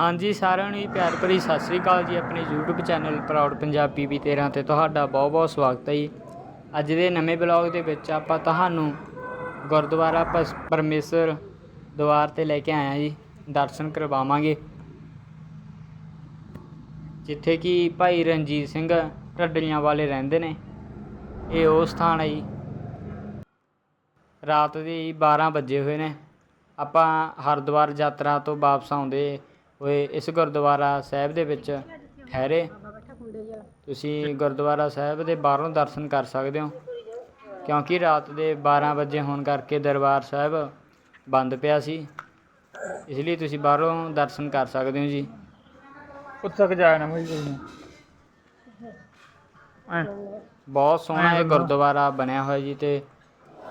ਹਾਂਜੀ, ਸਾਰਿਆਂ ਨੂੰ ਜੀ ਪਿਆਰ ਭਰੀ ਸਤਿ ਸ੍ਰੀ ਅਕਾਲ ਜੀ, ਆਪਣੇ YouTube ਚੈਨਲ ਪ੍ਰਾਊਡ ਪੰਜਾਬੀ ਵੀ 13 ਤੇ ਤੁਹਾਡਾ ਬਹੁਤ-ਬਹੁਤ ਸਵਾਗਤ ਹੈ ਜੀ। ਅੱਜ ਦੇ ਨਵੇਂ ਬਲੌਗ ਦੇ ਵਿੱਚ ਆਪਾਂ ਤੁਹਾਨੂੰ ਗੁਰਦੁਆਰਾ ਪਸ- ਪਰਮੇਸ਼ਰ ਦੁਆਰ ਤੇ ਲੈ ਕੇ ਆਇਆ ਜੀ, ਦਰਸ਼ਨ ਕਰਵਾਵਾਂਗੇ। ਜਿੱਥੇ ਕਿ ਭਾਈ ਰਣਜੀਤ ਸਿੰਘ ਢੱਡਲੀਆਂ ਵਾਲੇ ਰਹਿੰਦੇ ਨੇ, ਇਹ ਉਹ ਸਥਾਨ ਹੈ ਜੀ। ਰਾਤ ਦੇ ਜੀ 12 ਵਜੇ ਹੋਏ ਨੇ, ਆਪਾਂ ਹਰਿਦੁਆਰ ਯਾਤਰਾ ਤੋਂ ਵਾਪਸ ਆਉਂਦੇ ਹੋਏ ਇਸ ਗੁਰਦੁਆਰਾ ਸਾਹਿਬ ਦੇ ਵਿੱਚ ਠਹਿਰੇ। ਤੁਸੀਂ ਗੁਰਦੁਆਰਾ ਸਾਹਿਬ ਦੇ ਬਾਹਰੋਂ ਦਰਸ਼ਨ ਕਰ ਸਕਦੇ ਹੋ। ਕਿਉਂਕਿ ਰਾਤ ਦੇ 12 ਵਜੇ ਹੋਣ ਕਰਕੇ ਦਰਬਾਰ ਸਾਹਿਬ ਬੰਦ ਪਿਆ ਸੀ। ਇਸ ਲਈ ਤੁਸੀਂ ਬਾਹਰੋਂ ਦਰਸ਼ਨ ਕਰ ਸਕਦੇ ਹੋ ਜੀ। ਉੱਥੇ ਨਾ ਕੋਈ ਕੋਈ ਐ। ਬਹੁਤ ਸੋਹਣਾ ਇਹ ਗੁਰਦੁਆਰਾ ਬਣਿਆ ਹੋਇਆ ਜੀ ਤੇ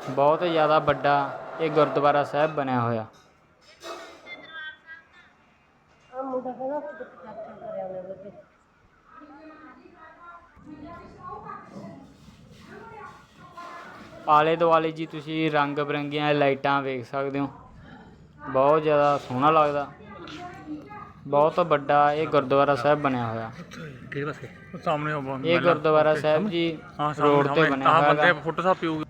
ਬਹੁਤ ਜ਼ਿਆਦਾ ਵੱਡਾ ਇਹ ਗੁਰਦੁਆਰਾ ਸਾਹਿਬ ਬਣਿਆ ਹੋਇਆ। ਆਲੇ ਦੁਆਲੇ ਜੀ ਤੁਸੀਂ ਰੰਗ ਬਰੰਗੀਆਂ ਲਾਈਟਾਂ ਵੇਖ ਸਕਦੇ ਹੋ। ਬਹੁਤ ਜ਼ਿਆਦਾ ਸੋਹਣਾ ਲੱਗਦਾ। ਬਹੁਤ ਵੱਡਾ ਇਹ ਗੁਰਦੁਆਰਾ ਸਾਹਿਬ ਬਣਿਆ ਹੋਇਆ। ਕਿਹੜੇ ਪਾਸੇ? ਉਹ ਸਾਹਮਣੇ ਉਹ ਬੰਦ- ਇਹ ਗੁਰਦੁਆਰਾ ਸਾਹਿਬ ਜੀ ਰੋਡ ਤੇ। ਬਣਿਆ ਆਹ ਹੋਇਆ ਬੰਦੇ ਹੈਗਾ। ਫੋਟੋ ਸਾਹਿਬ ਪੀਊਗੇ।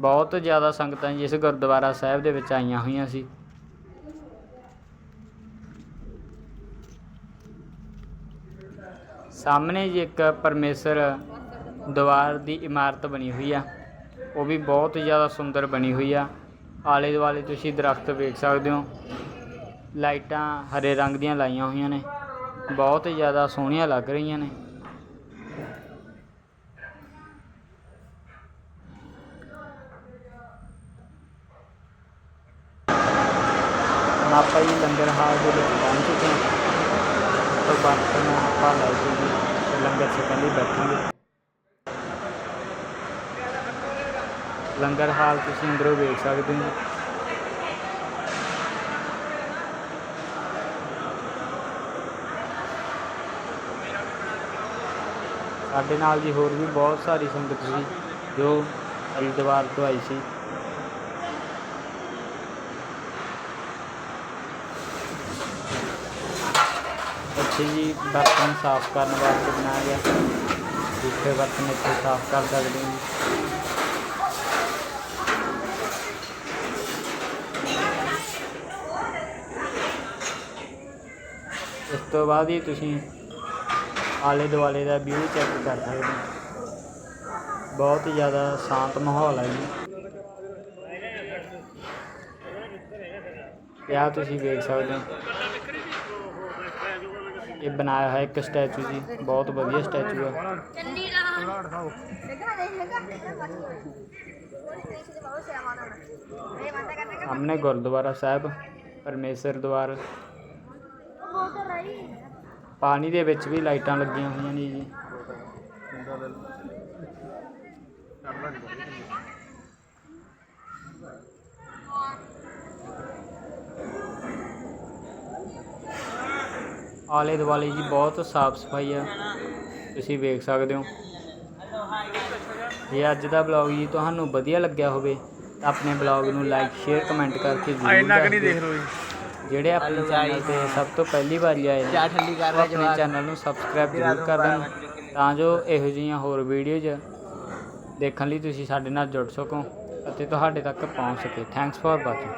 ਬਹੁਤ ਜ਼ਿਆਦਾ ਸੰਗਤਾਂ ਜੀ ਇਸ ਗੁਰਦੁਆਰਾ ਸਾਹਿਬ ਦੇ ਵਿੱਚ ਆਈਆਂ ਹੋਈਆਂ ਸੀ। ਸਾਹਮਣੇ ਜੀ ਇੱਕ ਪਰਮੇਸ਼ਰ ਦੀਵਾਰ ਦੀ ਇਮਾਰਤ ਬਣੀ ਹੋਈ ਆ। ਉਹ ਵੀ ਬਹੁਤ ਜ਼ਿਆਦਾ ਸੁੰਦਰ ਬਣੀ ਹੋਈ ਆ। ਆਲੇ ਦੁਆਲੇ ਤੁਸੀਂ ਦਰਖਤ ਵੇਖ ਸਕਦੇ ਹੋ। ਲਾਈਟਾਂ ਹਰੇ ਰੰਗ ਦੀਆਂ ਲਾਈਆਂ ਹੋਈਆਂ ਨੇ। ਬਹੁਤ ਜ਼ਿਆਦਾ ਸੋਹਣੀਆਂ ਲੱਗ ਰਹੀਆਂ ਨੇ। ਹੁਣ ਆਪਾਂ ਜੀ ਲੰਗਰ ਹਾਲ ਦੇ ਵਿੱਚ ਪਹੁੰਚ ਚੁੱਕੇ ਹਾਂ। ਤੋਂ ਬਰਤਨ ਆਪਾਂ ਲੈ ਕੇ ਜੀ ਲੰਗਰ ਛਕਣ ਲਈ ਬੈਠਾਂਗੇ। ਲੰਗਰ ਹਾਲ ਤੁਸੀਂ ਅੰਦਰੋਂ ਵੇਖ ਸਕਦੇ ਹੋ। ਸਾਡੇ ਨਾਲ ਜੀ ਹੋਰ ਵੀ ਬਹੁਤ ਸਾਰੀ ਸੰਗਤ ਸੀ ਜੋ ਹਰਿਦੁਆਰ ਤੋਂ ਆਈ ਸੀ। ਇੱਥੇ ਜੀ, ਬਰਤਨ ਸਾਫ਼ ਕਰਨ ਵਾਸਤੇ ਬਣਾਇਆ ਗਿਆ। ਦੂਸਰੇ ਬਰਤਨ ਇੱਥੇ ਸਾਫ਼ ਕਰ ਸਕਦੇ ਹੋ ਜੀ। ਇਸ ਤੋਂ ਬਾਅਦ ਹੀ ਤੁਸੀਂ ਆਲੇ ਦੁਆਲੇ ਦਾ ਵਿਊ ਚੈੱਕ ਕਰ ਸਕਦੇ ਹੋ। ਬਹੁਤ ਹੀ ਜ਼ਿਆਦਾ ਸ਼ਾਂਤ ਮਾਹੌਲ ਹੈ ਜੀ। ਇਹ ਤੁਸੀਂ ਵੇਖ ਸਕਦੇ ਹੋ? ਇਹ ਬਣਾਇਆ ਹੈ ਇੱਕ ਸਟੈਚੂ ਜੀ, ਬਹੁਤ ਵਧੀਆ ਸਟੈਚੂ ਹੈ ਚੰਡੀ ਦਾ ਦੇਖਾ ਦੇਖ ਲਗਾ ਕੋਈ ਕਿਸੇ ਦੇ ਬਹੁਤ ਸੇਵਾ ਨਾ ਇਹ ਬੰਦਾ ਕਰਨੇ ਸਾਹਮਣੇ ਗੁਰਦੁਆਰਾ ਸਾਹਿਬ, ਪਰਮੇਸ਼ਰ ਦੁਆਰ ਬਹੁਤ ਰਹੀ ਪਾਣੀ ਦੇ ਵਿੱਚ ਵੀ ਲਾਈਟਾਂ ਲੱਗੀਆਂ ਹੋਈਆਂ ਨੇ ਜੀ। ਆਲੇ ਦੁਆਲੇ ਜੀ ਬਹੁਤ ਸਾਫ਼ ਸਫ਼ਾਈ ਆ। ਤੁਸੀਂ ਵੇਖ ਸਕਦੇ ਹੋ। ਜੇ ਅੱਜ ਦਾ ਬਲੌਗ ਜੀ ਤੁਹਾਨੂੰ ਵਧੀਆ ਲੱਗਿਆ ਹੋਵੇ ਤਾਂ ਆਪਣੇ ਬਲੌਗ ਨੂੰ ਲਾਈਕ ਸ਼ੇਅਰ ਕਮੈਂਟ ਕਰਕੇ ਜ਼ਰੂਰ ਇੰਨਾ ਕਿ ਨਹੀਂ ਦੇਖ ਲੋ ਜੀ। ਜਿਹੜੇ ਆਪਣੇ ਚੈਨਲ ਤੇ ਸਭ ਤੋਂ ਪਹਿਲੀ ਵਾਰੀ ਆਏ ਨੇ ਠੰਡੀ ਕਰ ਉਹ ਆਪਣੇ ਚੈਨਲ ਨੂੰ ਸਬਸਕ੍ਰਾਈਬ ਜ਼ਰੂਰ ਕਰ ਦੇਣ। ਤਾਂ ਜੋ ਇਹੋ ਜਿਹੀਆਂ ਹੋਰ ਵੀਡੀਓਜ਼ ਦੇਖਣ ਲਈ ਤੁਸੀਂ ਸਾਡੇ ਨਾਲ ਜੁੜ ਸਕੋ ਅਤੇ ਤੁਹਾਡੇ ਤੱਕ ਪਹੁੰਚ ਸਕੇ। Thanks for watching